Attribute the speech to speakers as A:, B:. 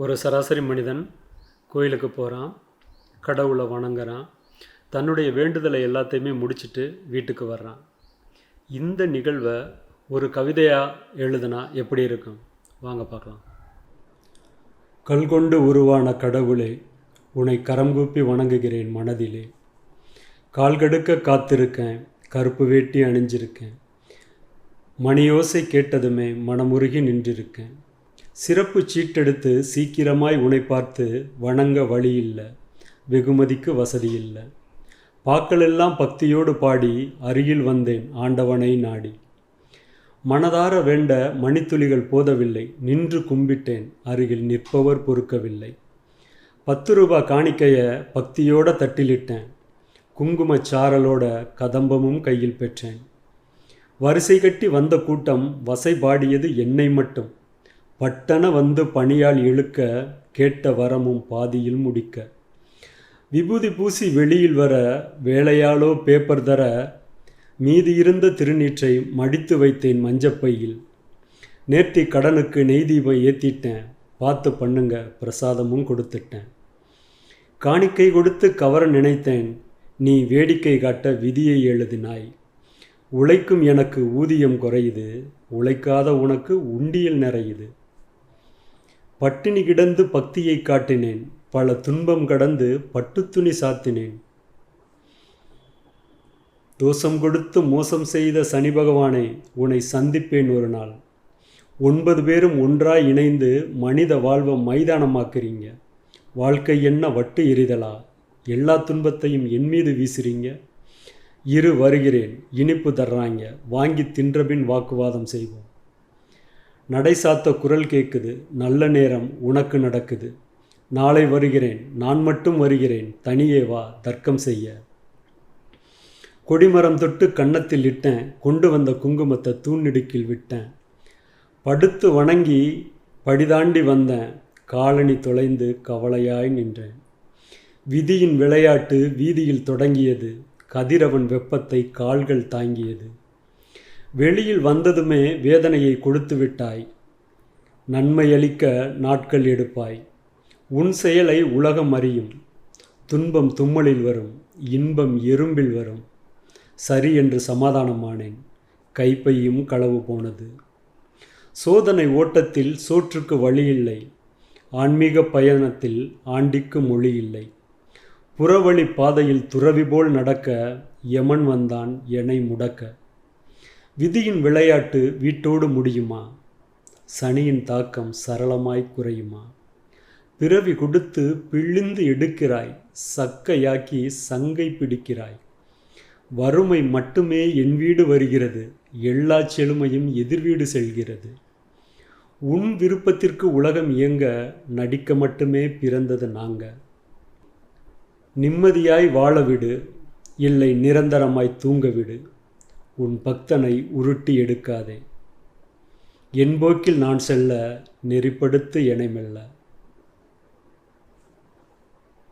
A: ஒரு சராசரி மனிதன் கோயிலுக்கு போகிறான் கடவுளை வணங்குறான் தன்னுடைய வேண்டுதலை எல்லாத்தையுமே முடிச்சிட்டு வீட்டுக்கு வர்றான். இந்த நிகழ்வை ஒரு கவிதையாக எழுதுனா எப்படி இருக்கும்? வாங்க பார்க்கலாம். கல்கொண்டு உருவான கடவுளே உன்னை கரங்கூப்பி வணங்குகிறேன் மனதிலே. கால்கடுக்க காத்திருக்கேன் கருப்பு வேட்டி அணிஞ்சிருக்கேன். மணியோசை கேட்டதுமே மனமுருகி நின்றிருக்கேன். சிறப்பு சீட்டெடுத்து சீக்கிரமாய் உன்னை பார்த்து வணங்க வழி இல்லை. வெகுமதிக்கு வசதி இல்லை. பாக்களெல்லாம் பக்தியோடு பாடி அருகில் வந்தேன் ஆண்டவனை நாடி. மனதார வேண்ட மணித்துளிகள் போதவில்லை. நின்று கும்பிட்டேன் அருகில் நிற்பவர் பொறுக்கவில்லை. பத்து ரூபா காணிக்கைய பக்தியோட தட்டிலிட்டேன். குங்குமச் சாரலோட கதம்பமும் கையில் பெற்றேன். வரிசை கட்டி வந்த கூட்டம் வசை பாடியது என்னை மட்டும். பட்டன வந்து பணியால் இழுக்க கேட்ட வரமும் பாதியில் முடிக்க. விபூதி பூசி வெளியில் வர வேலையாலோ பேப்பர் தர மீதி இருந்த திருநீற்றை மடித்து வைத்தேன் மஞ்சப்பையில். நேர்த்தி கடனுக்கு நெய் தீபம் ஏற்றிட்டேன் பார்த்து பண்ணுங்க பிரசாதமும் கொடுத்துட்டேன். காணிக்கை கொடுத்து கவர நினைத்தேன். நீ வேடிக்கை காட்ட விதியை எழுதினாய். உழைக்கும் எனக்கு ஊதியம் குறையுது. உழைக்காத உனக்கு உண்டியல் நிறையுது. பட்டினி கிடந்து பக்தியை காட்டினேன். பல துன்பம் கடந்து பட்டுத்துணி சாத்தினேன். தோஷம் கொடுத்து மோசம் செய்த சனி பகவானே உன்னை சந்திப்பேன் ஒரு நாள். ஒன்பது பேரும் ஒன்றாய் இணைந்து மனித வாழ்வை மைதானமாக்குறீங்க. வாழ்க்கை என்ன வட்டு எரிதலா எல்லா துன்பத்தையும் என் மீது வீசுறீங்க. இரு வருகிறேன் இனிப்பு தர்றாங்க. வாங்கி தின்றபின் வாக்குவாதம் செய்வோம். நடை சாத்த குரல் கேட்குது நல்ல நேரம் உனக்கு நடக்குது. நாளை வருகிறேன் நான் மட்டும் வருகிறேன் தனியே வா தர்க்கம் செய்ய. கொடிமரம் தொட்டு கன்னத்தில் இட்டேன் கொண்டு வந்த குங்குமத்தை தூண்ணிடுக்கில் விட்டேன். படுத்து வணங்கி படிதாண்டி வந்தேன் காலணி தொலைந்து கவலையாய் நின்றேன். விதியின் விளையாட்டு வீதியில் தொடங்கியது கதிரவன் வெப்பத்தை கால்கள் தாங்கியது. வெளியில் வந்ததுமே வேதனையை கொடுத்து விட்டாய் நன்மையளிக்க நாட்கள் எடுப்பாய். உன் செயலை உலகம் அறியும். துன்பம் தும்மலில் வரும். இன்பம் எறும்பில் வரும். சரி என்று சமாதானமானேன். கைப்பையும் களவு போனது. சோதனை ஓட்டத்தில் சோற்றுக்கு வழியில்லை. ஆன்மீக பயணத்தில் ஆண்டிக்கு மொழி இல்லை புறவழி பாதையில் துறவி போல் நடக்க யமன் வந்தான் என்னை முடக்க. விதியின் விளையாட்டு வீட்டோடு முடியுமா? சனியின் தாக்கம் சரளமாய் குறையுமா? பிறவி கொடுத்து பிழிந்து எடுக்கிறாய் சக்கையாக்கி சங்கை பிடிக்கிறாய். வறுமை மட்டுமே என் வீடு வருகிறது எல்லா செழுமையும் எதிர்வீடு செல்கிறது. உன் விருப்பத்திற்கு உலகம் இயங்க நடிக்க மட்டுமே பிறந்தது நாங்க. நிம்மதியாய் வாழ விடு இல்லை நிரந்தரமாய் தூங்க விடு. உன் பக்தனை உருட்டி எடுக்காதே. என் போக்கில் நான் செல்ல நெறிப்படுத்து என மெல்ல.